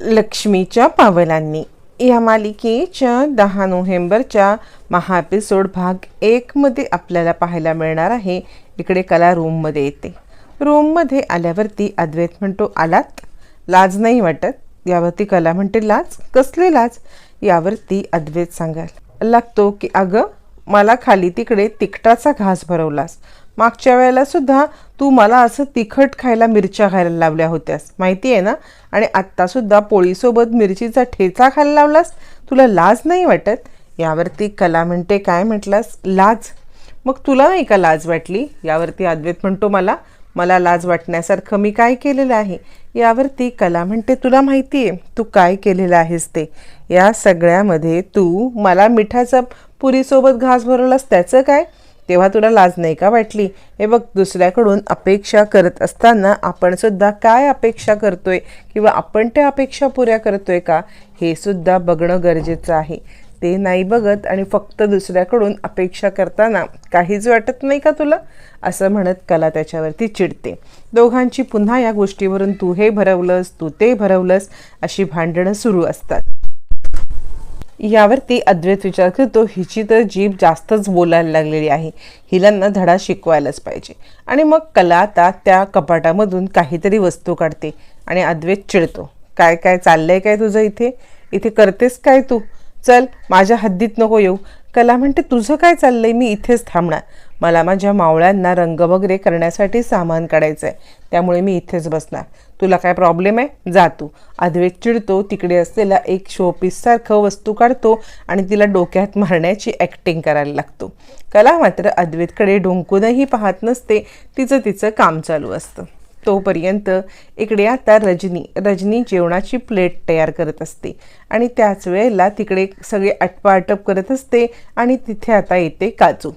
लक्ष्मीच्या पावलांनी. या मालिकेच्या दहा नोव्हेंबरच्या महाएपिसोड भाग एकमध्ये आपल्याला पाहायला मिळणार आहे. इकडे कला रूममध्ये येते. रूममध्ये आल्यावरती अद्वैत म्हणतो आलात? लाज नाही वाटत. यावरती कला म्हणते लाज? कसले लाज? यावरती अद्वैत सांगायला लागतो की अगं मला खाली तिकडे तिखटाचा घास भरवलास. मागच्या वेळेला सुद्धा तू मला असं तिखट खायला मिरच्या खायला लावल्या होत्यास. माहिती आहे ना? आणि आत्तासुद्धा पोळीसोबत मिरचीचा ठेचा खायला लावलास? तुला लाज नाही वाटत? यावरती कला म्हणते काय म्हटलास? लाज. मग तुला नाही का लाज वाटली? यावरती अद्वैत म्हणतो मला मला लाज वाटण्यासारखं मी काय केलेलं आहे? यावरती कला म्हणते तुला माहिती आहे तू काय केलेलं आहेस ते? या सगळ्यामध्ये तू मला मिठाचा पुरीसोबत घास भरवलास त्याचं काय? तेव्हा तुला लाज नाही का वाटली? हे बघ दुसऱ्याकडून अपेक्षा करत असताना आपण सुद्धा काय अपेक्षा करतोय किंवा आपण त्या अपेक्षा पुऱ्या करतोय का? हे सुद्धा बघणं गरजेचं आहे. ते नाही बघत आणि फक्त दुसऱ्याकडून अपेक्षा करताना काहीच वाटत नाही का तुला? असं म्हणत कला त्याच्यावरती चिडते. दोघांची पुन्हा या गोष्टीवरून तू हे भरवलंस तू ते भरवलंस अशी भांडणं सुरू असतात. यावरती अद्वैत विचार करतो हिची तर जीभ जास्तच बोलायला लागलेली आहे. हिलांना धडा शिकवायलाच पाहिजे. आणि मग कला आता त्या कपाटामधून काहीतरी वस्तू काढते आणि अद्वैत चिडतो. काय काय चाललंय काय तुझं इथे? इथे करतेस काय तू? चल माझ्या हद्दीत नको येऊ. कला म्हणते तुझं काय चाललंय? मी इथेच थांबणार. मला माझ्या मावळ्यांना रंग वगैरे करण्यासाठी सामान काढायचं आहे त्यामुळे मी इथेच बसणार. तुला काय प्रॉब्लेम आहे? जातो तू. अद्वैत चिडतो तिकडे असलेला एक शोपीससारखं वस्तू काढतो आणि तिला डोक्यात मारण्याची ॲक्टिंग करायला लागतो. कला मात्र अद्वैतकडे डोंकूनही पाहत नसते. तिचं तिचं काम चालू असतं. तोपर्यंत इकडे आता रजनी रजनी जेवणाची प्लेट तयार करत असते आणि त्याच वेळेला तिकडे सगळे आटपाआटप करत असते आणि तिथे आता येते काजू.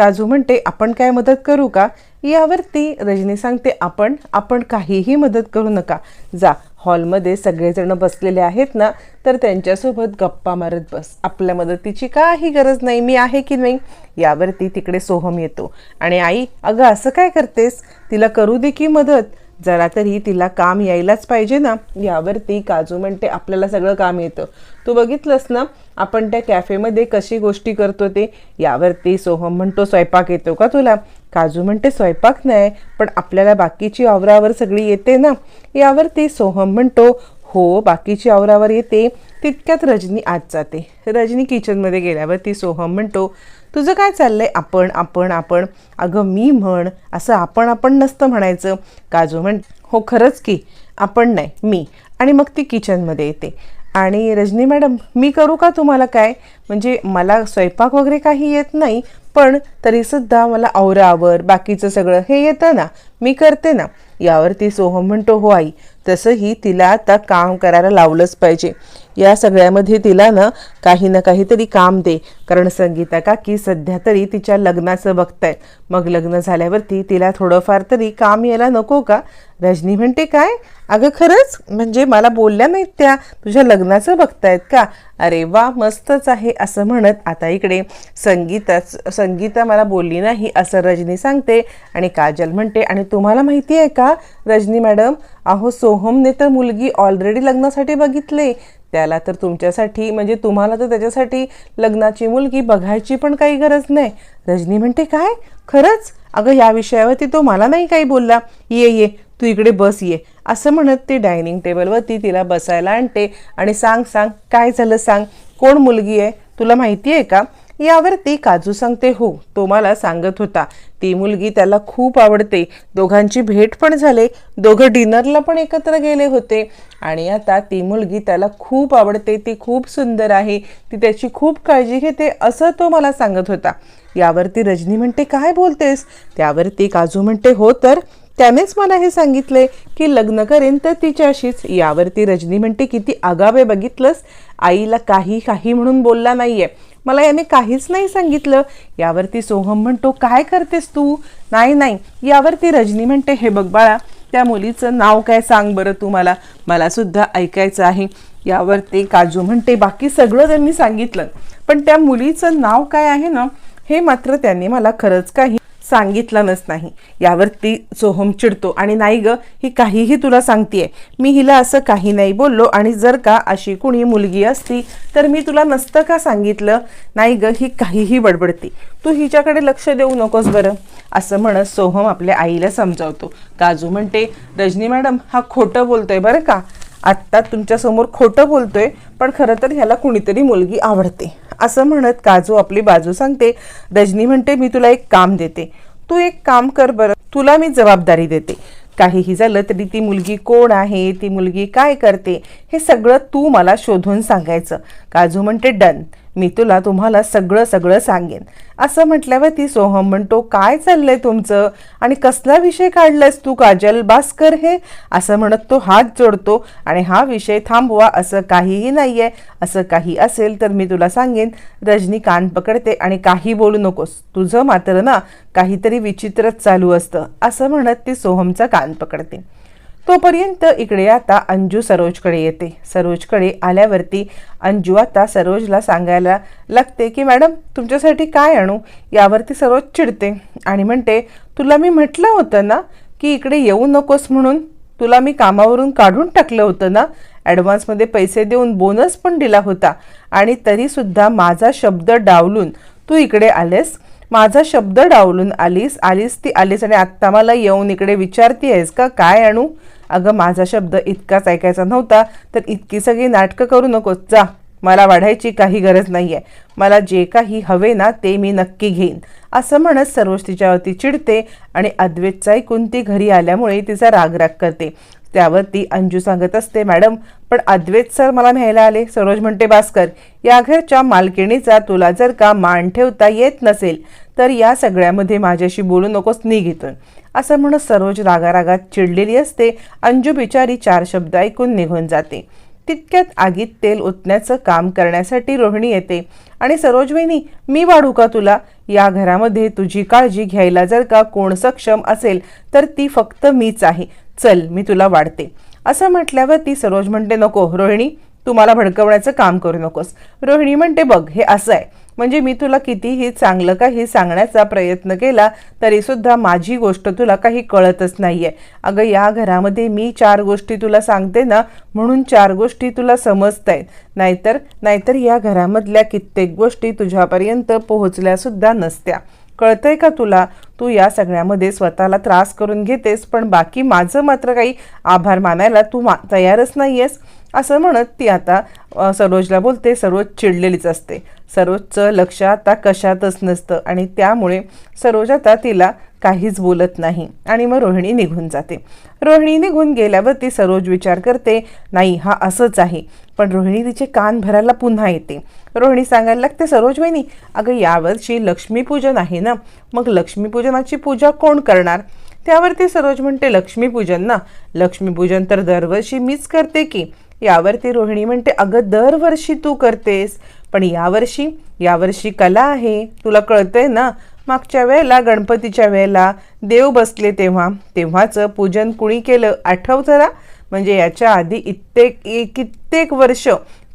काजू म्हणते आपण काय मदत करू का? यावरती रजनी सांगते आपण आपण काहीही मदत करू नका. जा हॉलमध्ये सगळेजण बसलेले आहेत ना तर त्यांच्यासोबत गप्पा मारत बस. आपल्या मदतीची काही गरज नाही मी आहे की नाही? यावरती तिकडे सोहम येतो. आणि आई अगं असं काय करतेस? तिला करू दे की मदत? जरा तरी तिला काम यायलाच पाहिजे ना. यावरती काजू म्हणते आपल्याला सगळं काम येतं. तू बघितलंस ना? आपण त्या कॅफेमध्ये कशी गोष्टी करतो ते? यावरती सोहम म्हणतो स्वयंपाक येतो का तुला? काजू म्हणते स्वयंपाक नाही पण आपल्याला बाकीची आवरावर सगळी येते ना? यावरती सोहम म्हणतो हो बाकीची आवरावर येते. तितक्यात रजनी आत जाते. रजनी किचनमध्ये गेल्यावर ती सोहम म्हणतो तुझं काय चाललंय? आपण आपण आपण. अगं मी म्हण. असं आपण आपण नसतं म्हणायचं. काजू म्हण हो खरंच की. आपण नाही मी. आणि मग ती किचनमध्ये येते. आणि रजनी मॅडम मी करू का तुम्हाला काय? म्हणजे मला स्वयंपाक वगैरे काही येत नाही पण तरीसुद्धा मला आवरावर बाकीचं सगळं हे येतं ना मी करते ना. यावरती सोहम म्हणतो हो आई तसंही तिला आता काम करायला लावलंच पाहिजे. या सगळ्यामध्ये तिला ना काही ना काहीतरी काम दे. कारण संगीता काकी सध्या तरी तिच्या लग्नाचं बघतायत. मग लग्न झाल्यावरती तिला थोडंफार तरी काम यायला नको का? रजनी म्हणते काय? अगं खरंच? म्हणजे मला बोलल्या नाहीत त्या? तुझ्या लग्नाचं बघतायत का? अरे वा मस्तच आहे असं म्हणत आता इकडे संगीताच संगीता मला बोलली नाही असं रजनी सांगते आणि काजल म्हणते आणि तुम्हाला माहिती आहे का रजनी मॅडम? अहो सोहमने तर मुलगी ऑलरेडी लग्नासाठी बघितले. त्याला तर तुमच्यासाठी म्हणजे तुम्हाला तर त्याच्यासाठी लग्नाची मुलगी बघायची पण काही गरज नाही. रजनी म्हणते काय? खरंच? अगं या विषयावरती तो मला नाही काही बोलला. ये ये तू इकडे बस ये. असं म्हणत ती डायनिंग टेबलवरती तिला बसायला आणते आणि सांग सांग काय झालं? सांग. कोण मुलगी आहे? तुला माहिती आहे का? यावरती काजू सांगते हो. तो मला सांगत होता. ती मुलगी त्याला खूप आवडते. दोघांची भेट पण झाले. दोघं डिनरला पण एकत्र गेले होते. आणि आता ती मुलगी त्याला खूप आवडते. ती खूप सुंदर आहे. ती त्याची खूप काळजी घेते असं तो मला सांगत होता. यावरती रजनी म्हणते काय बोलतेस? त्यावरती काजू म्हणते हो तर? त्यानेच मला हे सांगितले की लग्न करेन तर तिच्याशीच. यावरती रजनी म्हणते किती आगावे बघितलंस. आईला काही काही म्हणून बोलला नाहीये. मला याने काहीच नाही सांगितलं. यावरती सोहम म्हणतो काय करतेस तू? नाही नाही. यावरती रजनी म्हणते हे बघ बाळा त्या मुलीचं नाव काय सांग बरं तू मला. मला सुद्धा ऐकायचं आहे. यावरती काजू म्हणते बाकी सगळं त्यांनी सांगितलं. पण त्या मुलीचं नाव काय आहे ना हे मात्र त्यांनी मला खरंच काही सांगितलंच नाही. यावरती सोहम चिडतो. आणि नाही ग ही काहीही तुला सांगतेय. मी हिला असं काही नाही बोललो आणि जर का अशी कुणी मुलगी असती तर मी तुला नसतं का सांगितलं? नाही ग ही काहीही बडबडती. तू हिच्याकडे लक्ष देऊ नकोस बरं असं म्हणत सोहम आपल्या आईला समजावतो. काजू म्हणते रजनी मॅडम हा खोटं बोलतोय बरं का? आत्ता तुमच्यासमोर खोटं बोलतोय पण खरं तर ह्याला कुणीतरी मुलगी आवडते. असं म्हणत काजू आपली बाजू सांगते रजनी म्हणते मी तुला एक काम देते. तू एक काम कर बरं तुला मी जबाबदारी देते. काहीही झालं तरी ती मुलगी कोण आहे ती मुलगी काय करते हे सगळं तू मला शोधून सांगायचं. काजू म्हणते डन. मी तुला तुम्हाला सगळं सगळं सांगेन. असं म्हटल्यावर ती सोहम म्हणतो काय चाललंय तुमचं? आणि कसला विषय काढलायस तू काजल भास्कर हे? असं म्हणत तो हात जोडतो आणि हा विषय थांबवा असं काहीही नाहीये. असं काही असेल तर मी तुला सांगेन. रजनी कान पकडते आणि काही बोलू नकोस. तुझं मात्र ना काहीतरी विचित्रच चालू असतं. असं म्हणत ती सोहमचा कान पकडते. तोपर्यंत इकडे आता अंजू सरोजकडे येते. सरोजकडे आल्यावरती अंजू आता सरोजला सांगायला लागते की मॅडम तुमच्यासाठी काय आणू? यावरती सरोज चिडते आणि म्हणते तुला मी म्हटलं होतं ना की इकडे येऊ नकोस म्हणून? तुला मी कामावरून काढून टाकलं होतं ना? ॲडव्हान्समध्ये पैसे देऊन बोनस पण दिला होता आणि तरीसुद्धा माझा शब्द डावलून तू इकडे आलेस? माझा शब्द डावलून आलीस आलीस ती आलीस आणि आत्ता मला येऊन इकडे विचारती आहेस का? काय आणू? अगं माझा शब्द इतकाच ऐकायचा नव्हता तर इतकी सगळी नाटकं करू नकोस. जा मला वाढायची काही गरज नाही आहे मला जे काही हवे ना ते मी नक्की घेईन. असं म्हणत सरोज तिच्यावरती चिडते आणि अद्वैतचा ऐकून ती घरी आल्यामुळे तिचा रागराग करते. त्यावर ती अंजू सांगत असते मॅडम पण अद्वैत सर मला न्यायला आले. सरोज म्हणते भास्कर या घरच्या मालकिणीचा तुला जर का मान ठेवता येत नसेल तर या सगळ्यामध्ये माझ्याशी बोलू नकोस निघितून असं म्हणत सरोज रागारागात चिडलेली असते. अंजू बिचारी चार शब्द ऐकून निघून जाते. तितक्यात आगीत तेल ओतण्याचं काम करण्यासाठी रोहिणी येते आणि सरोजवेनी मी वाढू का तुला? या घरामध्ये तुझी काळजी घ्यायला जर का कोण सक्षम असेल तर ती फक्त मीच आहे. चल मी तुला वाढते. असं म्हटल्यावर ती सरोज म्हणते नको रोहिणी तू मला भडकवण्याचं काम करू नकोस. रोहिणी म्हणते बघ हे असं आहे. म्हणजे मी तुला कितीही चांगलं काही सांगण्याचा प्रयत्न केला तरी सुद्धा माझी गोष्ट तुला काही कळतच नाही आहे अगं या घरामध्ये मी चार गोष्टी तुला सांगते ना म्हणून चार गोष्टी तुला समजत आहेत नाहीतर नाहीतर या घरामधल्या कित्येक गोष्टी तुझ्यापर्यंत पोहोचल्यासुद्धा नसत्या. कळतंय का तुला? तू या सगळ्यामध्ये स्वतःला त्रास करून घेतेस पण बाकी माझं मात्र काही आभार मानायला तू मा तयारच नाही आहेस असं म्हणत ती आता सरोजला बोलते सरोज चिडलेलीच असते. सरोजचं लक्ष आता कशातच नसतं आणि त्यामुळे सरोज आता तिला काहीच बोलत नाही आणि मग रोहिणी निघून जाते. रोहिणी निघून गेल्यावर ती सरोज विचार करते नाही हा असंच आहे. पण रोहिणी तिचे कान भरायला पुन्हा येते. रोहिणी सांगायला लागते सरोज वहिनी अगं यावर्षी लक्ष्मीपूजन आहे ना? मग लक्ष्मीपूजनाची पूजा कोण करणार? त्यावरती सरोज म्हणते लक्ष्मीपूजन ना? लक्ष्मीपूजन तर दरवर्षी मीच करते की? यावरती रोहिणी म्हणते अगं दरवर्षी तू करतेस पण यावर्षी यावर्षी कला आहे. तुला कळतंय ना? मागच्या वेळेला गणपतीच्या वेळेला देव बसले तेव्हा तेव्हाचं पूजन कुणी केलं? आठव जरा. म्हणजे याच्या आधी इत्येक कित्येक वर्ष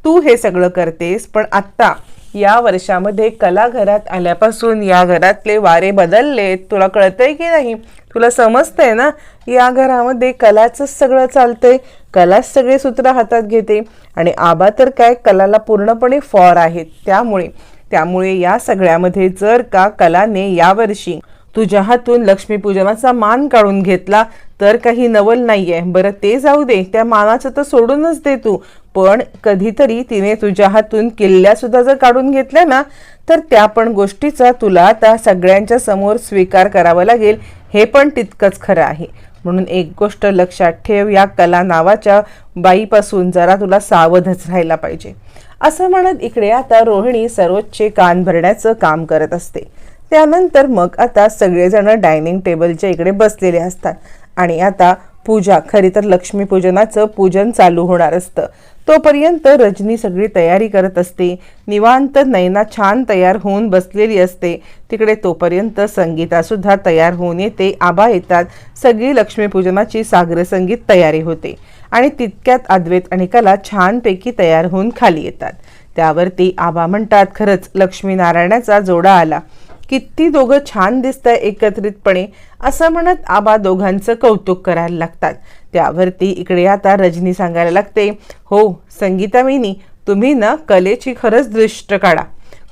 तू हे सगळं करतेस पण आत्ता या वर्षामध्ये कला घरात आल्यापासून या घरातले वारे बदलले तुला कळतंय की नाही? तुला समजतंय ना? या घरामध्ये कलाचं सगळं चालतंय. कलाच सगळे सूत्र हातात घेते. आणि आबा तर काय कलाला पूर्णपणे फॉर आहेत. त्यामुळे त्यामुळे या सगळ्यामध्ये जर का कलाने यावर्षी तुझ्या हातून लक्ष्मीपूजनाचा मान काढून घेतला तर काही नवल नाहीये. बरं ते जाऊ दे. त्या मानाचं तर सोडूनच दे तू. पण कधीतरी तिने तुझ्या हातून किल्ल्यासुद्धा जर काढून घेतल्या ना तर त्या पण गोष्टीचा तुला आता सगळ्यांच्या समोर स्वीकार करावा लागेल. हे पण तितकंच खरं आहे. म्हणून एक गोष्ट लक्षात ठेव या कला नावाच्या बाईपासून जरा तुला सावधच राहायला पाहिजे. असं म्हणत इकडे आता रोहिणी सर्वोच्चे कान भरण्याचं काम करत असते. त्यानंतर मग आता सगळेजण डायनिंग टेबलच्या इकडे बसलेले असतात. आणि आता पूजा. खरी तर लक्ष्मीपूजनाचं पूजन चालू होणार असतं. तोपर्यंत रजनी सगळी तयारी करत असते. निवांत नैना छान तयार होऊन बसलेली असते. तिकडे तोपर्यंत संगीतासुद्धा तयार होऊन येते. आबा येतात. सगळी लक्ष्मीपूजनाची सागर संगीत तयारी होते. आणि तितक्यात अद्वैत आणि कला छानपैकी तयार होऊन खाली येतात. त्यावरती आबा म्हणतात खरंच लक्ष्मीनारायणाचा जोडा आला. किती दोघं छान दिसतंय एकत्रितपणे असं म्हणत आबा दोघांचं कौतुक करायला लागतात. त्यावरती इकडे आता रजनी सांगायला लागते हो संगीता मिनी तुम्ही ना कलेची खरंच दृष्ट काढा.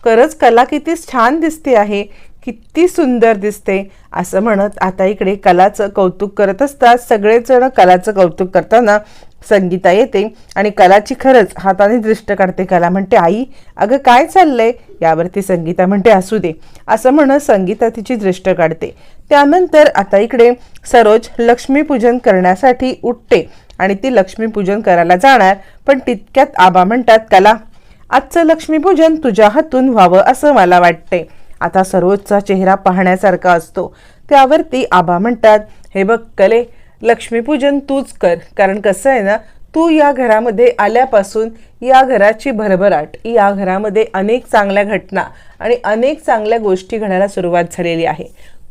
खरंच कला किती छान दिसते आहे किती सुंदर दिसते असं म्हणत आता इकडे कलाचं कौतुक करत असतात. सगळेजण कलाचं कौतुक करताना संगीता येते आणि कलाची खरंच हाताने दृष्ट काढते कला. म्हणते आई अगं काय चाललंय? यावरती संगीता म्हणते असू दे. असं म्हणत संगीता तिची दृष्ट काढते. त्यानंतर आता इकडे सरोज लक्ष्मीपूजन करण्यासाठी उठते आणि ती लक्ष्मीपूजन करायला जाणार पण तितक्यात आबा म्हणतात कला आजचं लक्ष्मीपूजन तुझ्या हातून व्हावं असं मला वाटते आता सरोजचा चेहरा पाहण्यासारखा असतो. त्यावरती आबा म्हणतात हे बघ कले लक्ष्मीपूजन तूच कर. कारण कसं आहे ना तू या घरामध्ये आल्यापासून या घराची भरभराट या घरामध्ये अनेक चांगल्या घटना आणि अनेक चांगल्या गोष्टी घडायला सुरुवात झालेली आहे.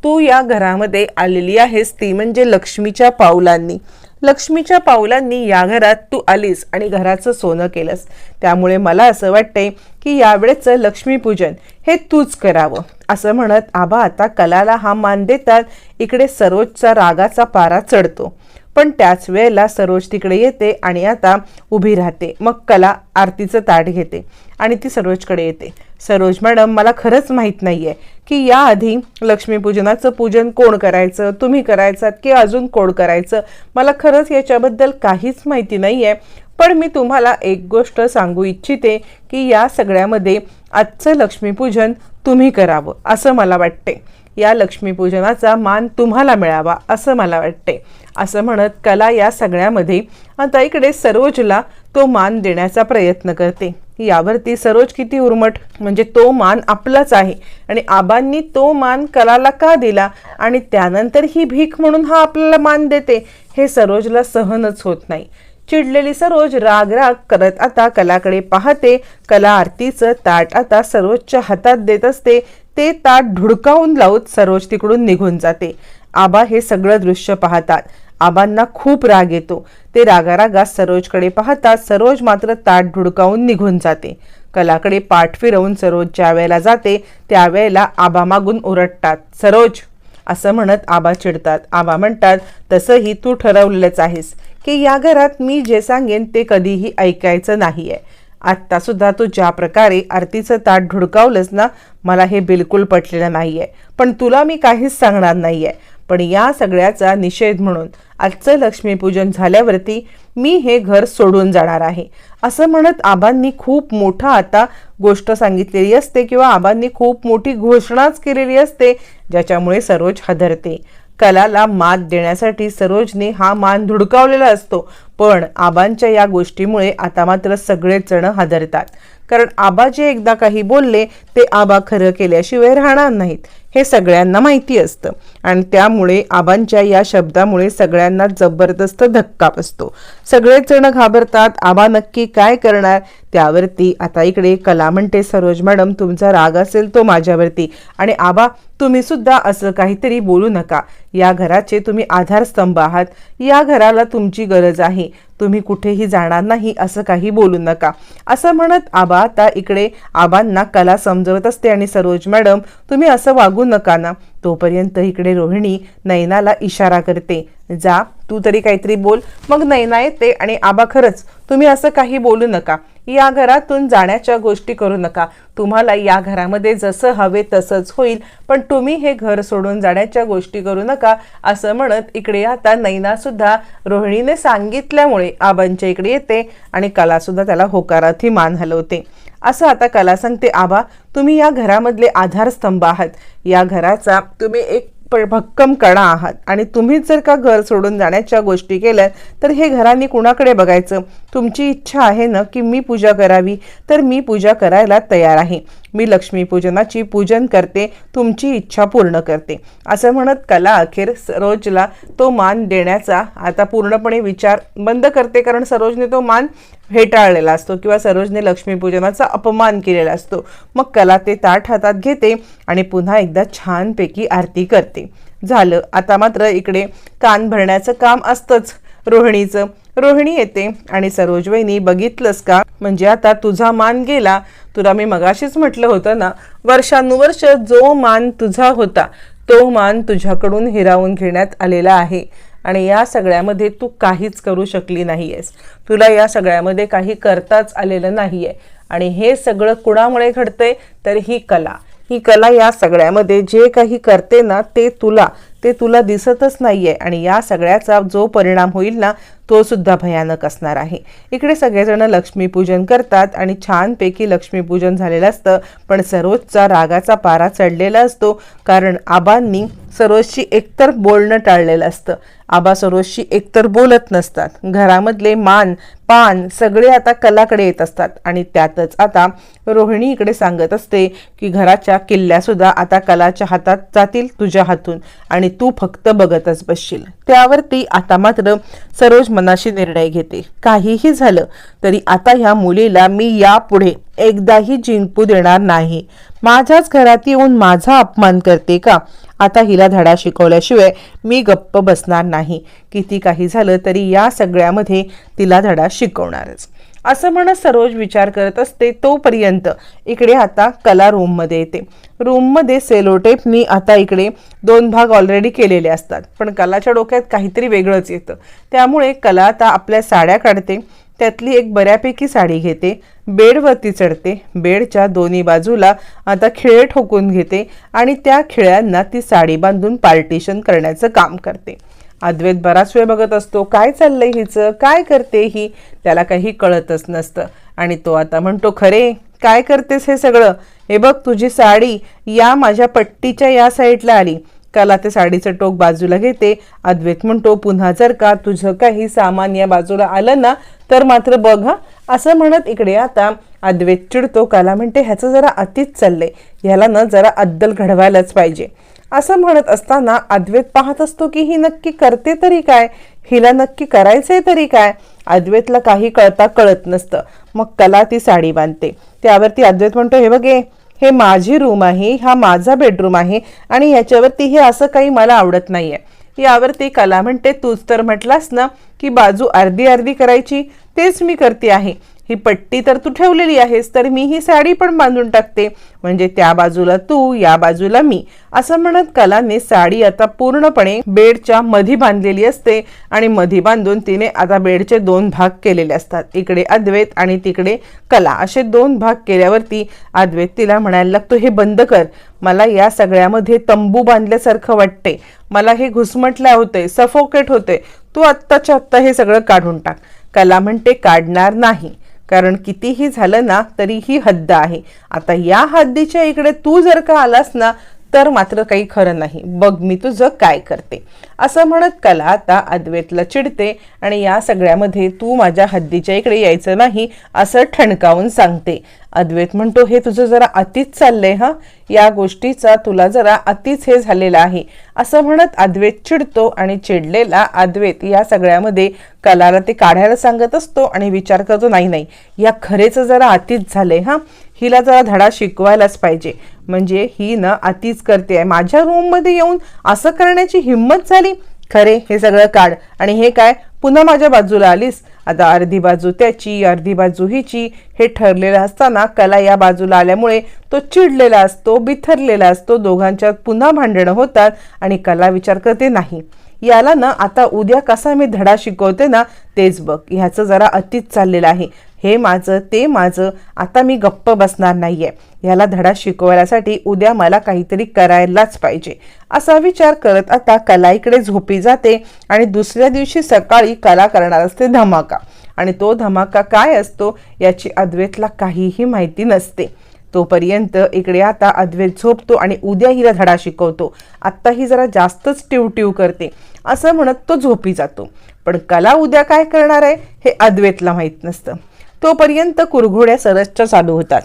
तू या घरामध्ये आलेली आहेस ती म्हणजे लक्ष्मीच्या पावलांनी. लक्ष्मीच्या पावलांनी या घरात तू आलीस आणि घराचं सोनं केलंस. त्यामुळे मला असं वाटतंय की यावेळेचं लक्ष्मीपूजन हे तूच करावं. असं म्हणत आबा आता कलाला हा मान देतात. इकडे सरोजचा रागाचा पारा चढतो. पण त्याच वेळेला सरोज तिकडे येते आणि आता उभी राहते. मग कला आरतीचं ताट घेते आणि ती सरोजकडे येते. सरोज मॅडम मला खरंच माहीत नाही आहे की याआधी लक्ष्मीपूजनाचं पूजन कोण करायचं तुम्ही करायचं की अजून कोण करायचं? मला खरंच याच्याबद्दल काहीच माहिती नाही आहे पण मी तुम्हाला एक गोष्ट सांगू इच्छिते की या सगळ्यामध्ये आजचं लक्ष्मीपूजन तुम्ही करावं असं मला वाटते. या लक्ष्मीपूजनाचा मान तुम्हाला मिळावा असं मला वाटते. असं म्हणत कला या सगळ्यामध्ये आता इकडे सरोजला तो मान देण्याचा प्रयत्न करते. यावरती सरोज किती उर्मट म्हणजे तो मान आपलाच आहे. आणि आबांनी तो मान कलाला का दिला? आणि त्यानंतर ही भीक म्हणून हा आपल्याला मान देते हे सरोजला सहनच होत नाही. चिडलेली सरोज राग राग करत आता कलाकडे पाहते. कला आरतीचं ताट आता सरोजच्या हातात देत असते. ते ताट ढुडकावून लावत सरोज तिकडून निघून जाते. आबा हे सगळं दृश्य पाहतात. आबांना खूप राग येतो. ते रागारागात सरोजकडे पाहतात सरोज मात्र ताट ढुडकावून निघून जाते. कलाकडे पाठ फिरवून सरोज ज्या वेळेला जाते त्यावेळेला आबा मागून ओरडतात सरोज असं म्हणत आबा चिडतात. आबा म्हणतात तसंही तू ठरवलेलंच आहेस की या घरात मी जे सांगेन ते कधीही ऐकायचं नाही आहे आत्तासुद्धा तू ज्या प्रकारे आरतीचं ताट ढुडकावलंस ना मला हे बिलकुल पटलेलं नाही आहे पण तुला मी काहीच सांगणार नाही आहे पण या सगळ्याचा निषेध म्हणून आजचं लक्ष्मीपूजन झाल्यावरती मी हे घर सोडून जाणार आहे. असं म्हणत आबांनी खूप मोठा आता गोष्ट सांगितलेली असते किंवा आबांनी खूप मोठी घोषणाच केलेली असते ज्याच्यामुळे सरोज हादरते. कलाला मात देण्यासाठी सरोजने हा मान धुडकावलेला असतो. पण आबांच्या या गोष्टीमुळे आता मात्र सगळेच जण हादरतात. कारण आबा जे एकदा काही बोलले ते आबा खरं केल्याशिवाय राहणार नाहीत. हे सगळ्यांना माहिती असतं. आणि त्यामुळे आबांच्या या शब्दामुळे सगळ्यांना जबरदस्त धक्का बसतो. सगळेच जण घाबरतात आबा नक्की काय करणार? त्यावरती आता इकडे कला म्हणते सरोज मॅडम तुमचा राग असेल तो माझ्यावरती. आणि आबा तुम्ही सुद्धा असं काहीतरी बोलू नका. या घराचे तुम्ही आधारस्तंभ आहात. या घराला तुमची गरज आहे. तुम्ही कुठेही जाणार नाही असं काही बोलू नका. असं म्हणत आबा आता इकडे आबांना कला समजवत असते आणि सरोज मॅडम तुम्ही असं वागू नका ना. तोपर्यंत इकडे रोहिणी नैनाला इशारा करते. जा तू तरी काहीतरी बोल. मग नैना येते आणि आबा खरंच तुम्ही असं काही बोलू नका. या घरातून जाण्याच्या गोष्टी करू नका. तुम्हाला या घरामध्ये जसं हवे तसंच होईल. पण तुम्ही हे घर सोडून जाण्याच्या गोष्टी करू नका असं म्हणत इकडे आता नैना सुद्धा रोहिणीने सांगितल्यामुळे आबांच्या इकडे येते आणि कलासुद्धा त्याला होकारातही मान हलवते. असं आता कला सांगते आबा तुम्ही या घरामधले आधारस्तंभ आहात. या घराचा तुम्ही एक भक्कम कणा आहात. आणि तुम्हीच जर का घर सोडून जाण्याच्या गोष्टी केल्या तर हे घरांनी कुणाकडे बघायचं? तुमची इच्छा आहे ना की मी पूजा करावी? तर मी पूजा करायला तयार आहे. मी लक्ष्मीपूजनाची पूजन करते तुमची इच्छा पूर्ण करते. असं म्हणत कला अखेर सरोजला तो मान देण्याचा आता पूर्णपणे विचार बंद करते कारण सरोजने तो मान हेटाळलेला असतो किंवा सरोजने लक्ष्मीपूजनाचा अपमान केलेला असतो. मग कला ते ताट हातात घेते आणि पुन्हा एकदा छानपैकी आरती करते. झालं. आता मात्र इकडे कान भरण्याचं काम असतंच रोहिणीचं. रोहिणी येते आणि सरोज वहिनी बघितलंस का? म्हणजे आता तुझा मान गेला. तुला मी मगाशीच म्हटलं होतं ना वर्षानुवर्ष जो मान तुझा होता तो मान तुझ्याकडून हिरावून घेण्यात आलेला आहे आणि या सगळ्यामध्ये तू काहीच करू शकली नाही आहेस तुला या सगळ्यामध्ये काही करताच आलेलं नाही आहे आणि हे सगळं कुणामुळे घडतंय? तर ही कला. ही कला या सगळ्यामध्ये जे काही करते ना ते तुला ते तुला दिसतच नाही आहे आणि या सगळ्याचा जो परिणाम होईल ना तो सुद्धा भयानक असणार आहे. इकडे सगळेजण लक्ष्मीपूजन करतात आणि छानपैकी लक्ष्मीपूजन झालेलं असतं पण सरोजचा रागाचा पारा चढलेला असतो कारण आबांनी सरोजशी एकतर बोलणं टाळलेलं असतं. आबा सरोजशी एकतर बोलत नसतात. घरामधले मान पान सगळे आता कलाकडे येत असतात. आणि त्यातच आता रोहिणी इकडे सांगत असते की घराच्या किल्ल्यासुद्धा आता कलाच्या हातात जातील तुझ्या हातून आणि तू फक्त बघतच बसशील. त्यावरती आता मात्र सरोज मनाशी निर्णय घेते. काहीही झालं तरी आता ह्या मुलीला मी यापुढे एकदाही जिंकू देणार नाही. माझ्याच घरात येऊन माझा अपमान करते का? आता हिला धडा शिकवल्याशिवाय मी गप्प बसणार नाही. किती काही झालं तरी या सगळ्यामध्ये तिला धडा शिकवणारच. असं म्हणत सरोज विचार करत असते तोपर्यंत इकडे आता कला रूममध्ये येते. रूममध्ये सेलोटेप मी आता इकडे दोन भाग ऑलरेडी केलेले असतात. पण कलाच्या डोक्यात काहीतरी वेगळंच येतं. त्यामुळे कला आता आपल्या साड्या काढते त्यातली एक बऱ्यापैकी साडी घेते. बेडवरती चढते. बेडच्या दोन्ही बाजूला आता खिळे ठोकून घेते आणि त्या खिळ्यांना ती साडी बांधून पार्टिशन करण्याचं काम करते. अद्वैत बराच वेळ बघत असतो काय चाललंय हिचं? काय करते ही? त्याला काही कळतच नसतं. आणि तो आता म्हणतो खरे काय करतेस हे सगळं? हे बघ तुझी साडी या माझ्या पट्टीच्या या साईडला आली. कला ते साडीचं टोक बाजूला घेते. अद्वैत म्हणतो पुन्हा जर का तुझं काही सामान या बाजूला आलं ना तर मात्र बघ असं म्हणत इकडे आता अद्वैत चिडतो. कला म्हणते ह्याचं जरा अतिच चाललंय. ह्याला ना जरा अद्दल घडवायलाच पाहिजे. असं म्हणत असताना अद्वैत पाहत असतो की ही नक्की करते तरी काय? हिला नक्की करायचंय तरी काय? अद्वैतला काही कळता कळत नसतं. मग कला ती साडी बांधते. त्यावरती अद्वैत म्हणतो हे बघे हे माझी रूम आहे हा माझा बेडरूम आहे आणि ह्याच्यावरती हे असं काही मला आवडत नाही आहे यावरती कला म्हणते तूच तर म्हटलास ना की बाजू अर्धी अर्धी करायची तेच मी करते आहे. ही पट्टी तर तू ठेवलेली आहेस तर मी ही साडी पण बांधून टाकते. म्हणजे त्या बाजूला तू या बाजूला मी. असं म्हणत कलाने साडी आता पूर्णपणे बेडच्या मधी बांधलेली असते आणि मधी बांधून तिने आता बेडचे दोन भाग केलेले असतात. इकडे अद्वैत आणि तिकडे कला. असे दोन भाग केल्यावरती अद्वैत तिला म्हणायला लागतो हे बंद कर. मला या सगळ्यामध्ये तंबू बांधल्यासारखं वाटते मला हे घुसमटल्या होते सफोकेट होते तू आत्ताच्या आत्ता हे सगळं काढून टाक. कला म्हणते काढणार नाही. कारण कितीही झालं ना तरी ही हद्द आहे. आता या हद्दीच्या इकडे तू जर का आलास ना तर मात्र काही खरं नाही. बघ मी तुझं काय करते? असं म्हणत कला आता अद्वैतला चिडते आणि या सगळ्यामध्ये तू माझ्या हद्दीच्या इकडे यायचं नाही असं ठणकावून सांगते. अद्वैत म्हणतो हे तुझं जरा अतिच चाललंय हा? या गोष्टीचा तुला जरा अतिच हे झालेला आहे. असं म्हणत अद्वैत चिडतो आणि चिडलेला अद्वैत या सगळ्यामध्ये कलाला ते काढायला सांगत असतो आणि विचार करतो नाही नाही या खरेच जरा अतिच झालंय हा? हिला जरा धडा शिकवायलाच पाहिजे. म्हणजे ही ना अतिच करते आहे. माझ्या रूममध्ये येऊन असं करण्याची हिंमत झाली? खरे हे सगळं काढ. आणि हे काय? पुन्हा माझ्या बाजूला आलीस? आता अर्धी बाजू त्याची अर्धी बाजू हिची. हे ठरलेलं असताना कला या बाजूला आल्यामुळे तो चिडलेला असतो बिथरलेला असतो. दोघांच्यात पुन्हा भांडणं होतात आणि कला विचार करते नाही. याला ना आता उद्या कसा मी धडा शिकवते ना? तेच बघ. ह्याचं जरा अतिच चाललेलं आहे. हे माझं ते माझं. आता मी गप्प बसणार नाही आहे ह्याला धडा शिकवण्यासाठी उद्या मला काहीतरी करायलाच पाहिजे. असा विचार करत आता कला इकडे झोपी जाते आणि दुसऱ्या दिवशी सकाळी कला करणार असते धमाका. आणि तो धमाका काय असतो याची अद्वैतला काहीही माहिती नसते. तोपर्यंत इकडे आता अद्वैत झोपतो आणि उद्या हिला धडा शिकवतो. आत्ता ही जरा जास्तच टिवटिव करते. असं म्हणत तो झोपी जातो. पण कला उद्या काय करणार आहे हे अद्वैतला माहीत नसतं. तोपर्यंत कुरघोड्या सरसच्या चालू होतात.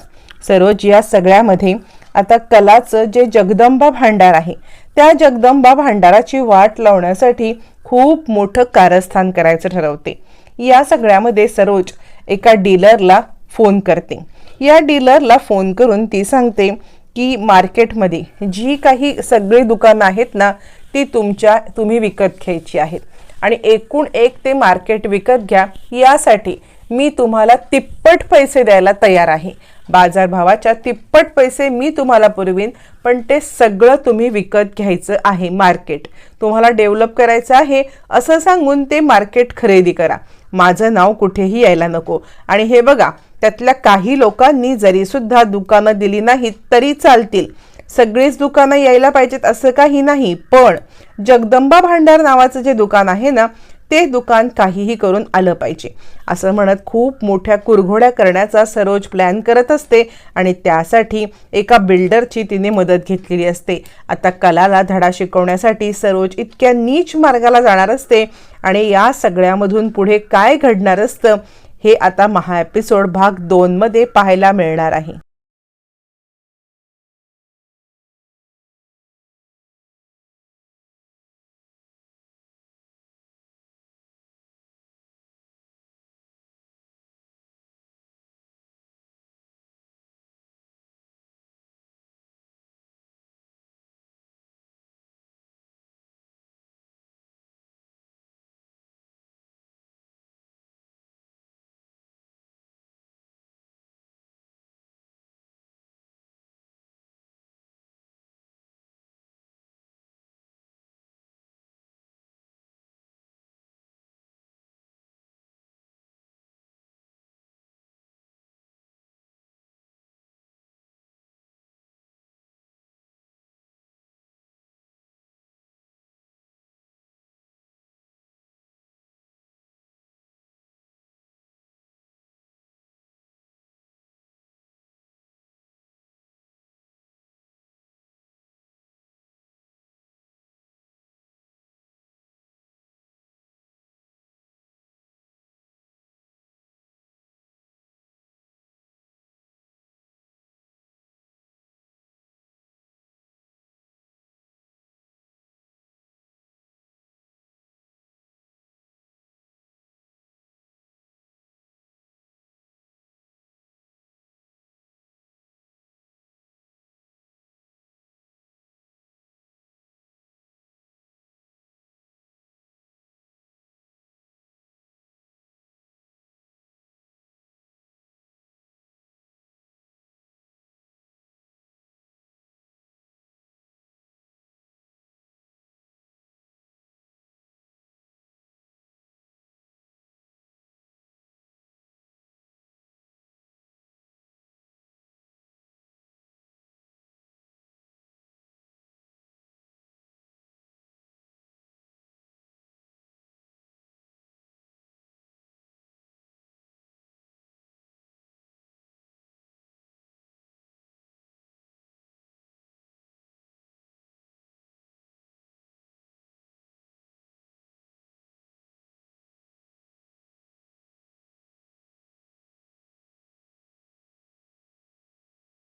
सरोज या सगळ्यामध्ये आता कलाचं जे जगदंबा भांडार आहे त्या जगदंबा भांडाराची वाट लावण्यासाठी खूप मोठं कारस्थान करायचं ठरवते. या सगळ्यामध्ये सरोज एका डीलरला फोन करते. या डीलरला फोन करून ती सांगते की मार्केटमध्ये जी काही सगळी दुकानं आहेत ना ती तुमच्या तुम्ही विकत घ्यायची आहेत. आणि एकूण एक ते मार्केट विकत घ्या यासाठी मी तुम्हाला तिप्पट पैसे द्यायला तयार आहे. बाजारभावाच्या तिप्पट पैसे मी तुम्हाला पुरवीन पण ते सगळं तुम्ही विकत घ्यायचं आहे मार्केट. तुम्हाला डेव्हलप करायचं आहे असं सांगून ते मार्केट खरेदी करा. माझं नाव कुठेही यायला नको. आणि हे बघा त्यातल्या काही लोकांनी जरीसुद्धा दुकानं दिली नाहीत तरी चालतील. सगळीच दुकानं यायला पाहिजेत असं काही नाही पण जगदंबा भांडार नावाचं जे दुकान आहे ना ते दुकान काहीही करून आलं पाहिजे. असं म्हणत खूप मोठ्या कुरघोड्या करण्याचा सरोज प्लॅन करत असते आणि त्यासाठी एका बिल्डरची तिने मदत घेतलेली असते. आता कलाला धडा शिकवण्यासाठी सरोज इतक्या नीच मार्गाला जाणार असते आणि या सगळ्यामधून पुढे काय घडणार असतं हे आता महा एपिसोड भाग दोनमध्ये पाहायला मिळणार आहे.